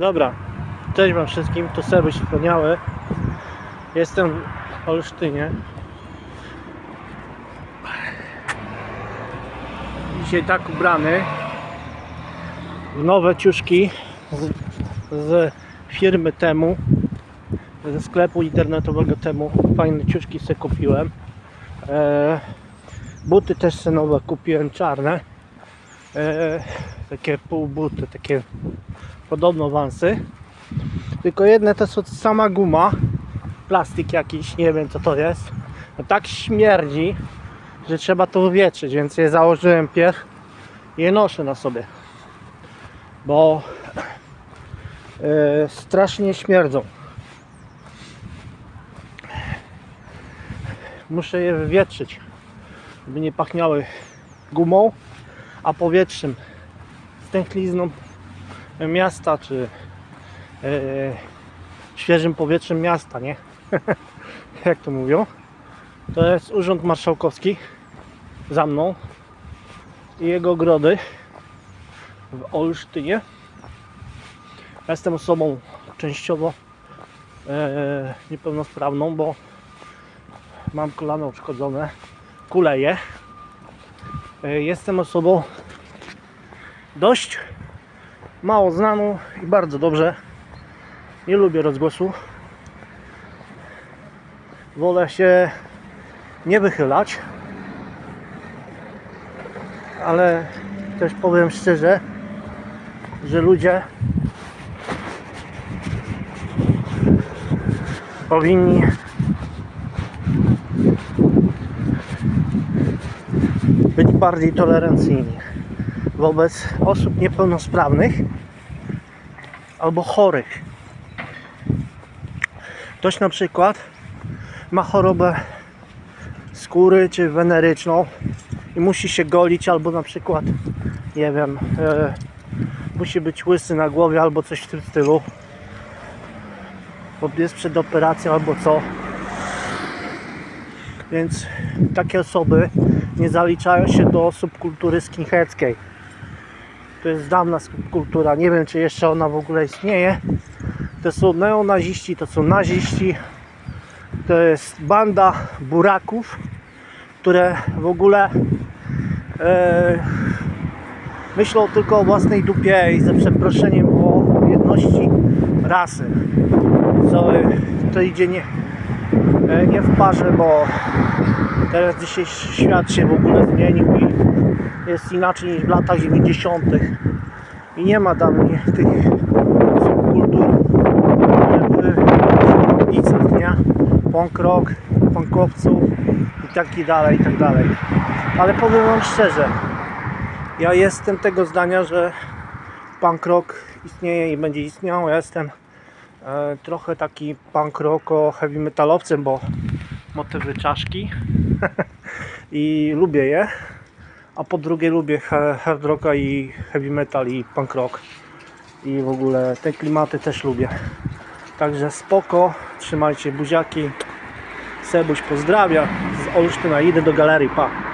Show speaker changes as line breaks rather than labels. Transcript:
Dobra, cześć wam wszystkim, tu Sebuś wspaniały. Jestem w Olsztynie. Dzisiaj tak ubrany w nowe ciuszki z, z firmy Temu, ze sklepu internetowego Temu. Fajne ciuszki sobie kupiłem. E, buty też sobie nowe kupiłem, czarne. E, takie półbuty, takie podobno wansy. Tylko jedne to są sama guma, plastik jakiś, nie wiem co to jest. No tak śmierdzi, że trzeba to wywietrzyć, więc je założyłem pierw i je noszę na sobie. Bo e, strasznie śmierdzą. Muszę je wywietrzyć, żeby nie pachniały gumą, a powietrzem, stęchlizną miasta, czy e, świeżym powietrzem miasta, nie? Jak to mówią? To jest Urząd Marszałkowski za mną i jego ogrody w Olsztynie. Jestem osobą częściowo e, niepełnosprawną, bo mam kolano uszkodzone, kuleję. E, jestem osobą dość mało znaną i bardzo dobrze. Nie lubię rozgłosu. Wolę się nie wychylać. Ale też powiem szczerze, że ludzie powinni być bardziej tolerancyjni wobec osób niepełnosprawnych albo chorych. Ktoś na przykład ma chorobę skóry czy weneryczną i musi się golić albo na przykład nie wiem e, musi być łysy na głowie albo coś w tym stylu. Bo jest przed operacją albo co. Więc takie osoby nie zaliczają się do subkultury skinheadzkiej to jest dawna subkultura. Nie wiem czy jeszcze ona w ogóle istnieje. To są neonaziści, to są naziści. To jest banda buraków które w ogóle e, myślą tylko o własnej dupie i ze przeproszeniem o jedności rasy. Co e, to idzie nie, e, nie w parze, bo teraz dzisiejszy świat się w ogóle zmienił i jest inaczej niż w latach 90. i nie ma dawniej tych subkultur, w ulicach, nie? Punk rock, punkowców i tak dalej, i tak dalej. Ale powiem wam szczerze, ja jestem tego zdania, że punk rock istnieje i będzie istniał. Ja jestem e, trochę taki punk rocko heavy metalowcem, bo motywy czaszki i lubię je. A po drugie lubię hard rocka i heavy metal i punk rock. I w ogóle te klimaty też lubię. Także spoko, trzymajcie buziaki. Sebuś pozdrawia z Olsztyna, idę do galerii, pa.